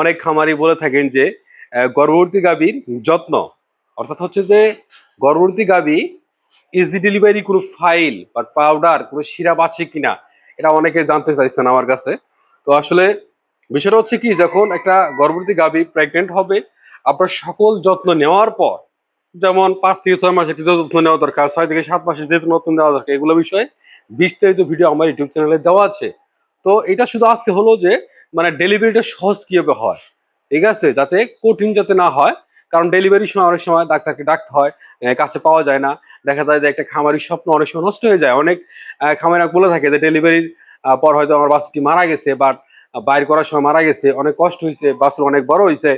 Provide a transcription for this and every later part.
অনেক খামারি বলে থাকেন যে গর্ভবতী গাভীর যত্ন, অর্থাৎ হচ্ছে যে, গর্ভবতী গাভী ইজি ডেলিভারি কোনো ফাইল বা পাউডার কোনো সিরাপ আছে কিনা, এটা অনেকে জানতে চাইছেন আমার কাছে। তো আসলে বিষয়টা হচ্ছে কি, যখন একটা গর্ভবতী গাভী প্রেগনেন্ট হবে, আপনার সকল যত্ন নেওয়ার পর, যেমন পাঁচ থেকে ছয় মাসে কিছু যত্ন নেওয়া দরকার, ছয় থেকে সাত মাসে যে যত্ন নেওয়া দরকার, এগুলো বিষয়ে বিস্তারিত ভিডিও আমার ইউটিউব চ্যানেলে দেওয়া আছে। তো এটা শুধু আজকে হলো যে মানে ডেলিভারিটা সহজ কীভাবে হয়? ঠিক আছে? যাতে কঠিন যাতে না হয়, কারণ ডেলিভারির সময় অনেক সময় ডাক্তারকে ডাকতে হয় কাছে পাওয়া যায় না। দেখা যায় যে একটা খামারির স্বপ্ন অনেক সময় নষ্ট হয়ে যায়। অনেক খামারি বলে থাকে যে ডেলিভারির পর হয়তো আমার বাসটি মারা গেছে, বাট বাইর করার সময় মারা গেছে, অনেক কষ্ট হয়েছে বাচ্চা অনেক বড় হয়েছে।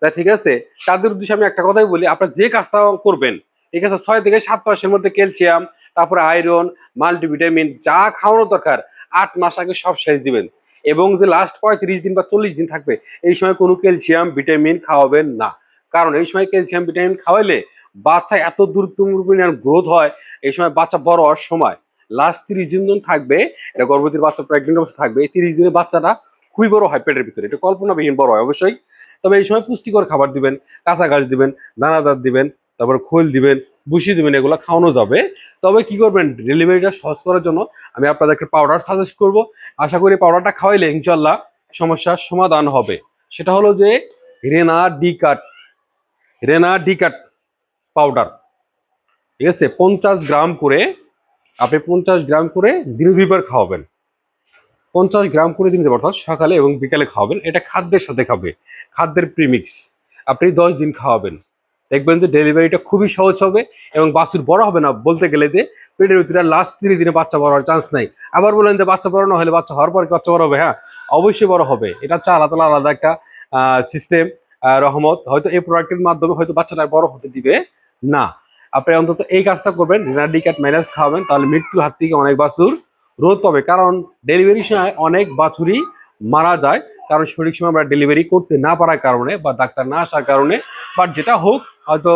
তা ঠিক আছে? তাদের উদ্দেশ্যে আমি একটা কথাই বলি, আপনার যে কাজটা করবেন, ঠিক আছে? ছয় থেকে সাত মাসের মধ্যে ক্যালসিয়াম, তারপরে আয়রন, মাল্টিভিটামিন, যা খাওয়ানোর দরকার, আট মাস আগে সব শেষ দিবেন। এবং যে লাস্ট পঁয়ত্রিশ দিন বা চল্লিশ দিন থাকবে, এই সময় কোনো ক্যালসিয়াম ভিটামিন খাওয়াবেন না। কারণ এই সময় ক্যালসিয়াম ভিটামিন খাওয়াইলে বাচ্চা এত দ্রুত গ্রোথ হয়, এই সময় বাচ্চা বড় হওয়ার সময়। লাস্ট তিরিশ দিন যখন থাকবে, এটা গর্ভবতীর বাচ্চা প্রেগনেন্ট অবস্থা থাকবে, এই তিরিশ দিনের বাচ্চাটা খুবই বড় হয় পেটের ভিতরে। এটা কল্পনাবিহীন বড় হয় অবশ্যই। তবে এই সময় পুষ্টিকর খাবার দিবেন, কাঁচা গাছ দিবেন, দানাদার দিবেন, তারপর খোল দিবেন বুসি দিবেন, এগুলো খাওয়ানো যাবে। তবে কি করবেন? ডেলিভারিটা সহজ করার জন্য আমি আপনাদেরকে পাউডার সাজেস্ট করব। আশা করি পাউডারটা খাওয়াইলে ইনশাল্লাহ সমস্যার সমাধান হবে। সেটা হলো যে Rena D cut Rena D cut powder ঠিক আছে? পঞ্চাশ গ্রাম করে, আপনি পঞ্চাশ গ্রাম করে দিনে দুইবার খাওয়াবেন। পঞ্চাশ গ্রাম করে দিন অর্থাৎ সকালে এবং বিকালে খাওয়াবেন। এটা খাদ্যের সাথে খাবে। খাদ্যের প্রিমিক্স আপনি দশ দিন খাওয়াবেন। দেখবেন যে ডেলিভারিটা খুবই সহজ হবে এবং বাছুর বড় হবে না বলতে গেলে যে পেটের ভিতরে লাস্ট তিরিশ দিনে বাচ্চা বড় হওয়ার চান্স নাই। আবার বলেন যে বাচ্চা বড় না হলে বাচ্চা হওয়ার পরে বাচ্চা বড় হবে? হ্যাঁ অবশ্যই বড় হবে। এটা হচ্ছে আলাদা আলাদা একটা সিস্টেম রহমত। হয়তো এই প্রোডাক্টের মাধ্যমে হয়তো বাচ্চাটা বড় হতে দিবে না। আপনি অন্তত এই কাজটা করবেন রিনাডিক্যাট মাইনাস খাওয়াবেন, তাহলে মৃত্যুর হাত থেকে অনেক বাছুর রোধ পাবে। কারণ ডেলিভারি সময় অনেক বাছুরই মারা যায়। কারণ সঠিক সময় আমরা ডেলিভারি করতে না পারার কারণে বা ডাক্তার না আসার কারণে। বাট যেটা হোক হয়তো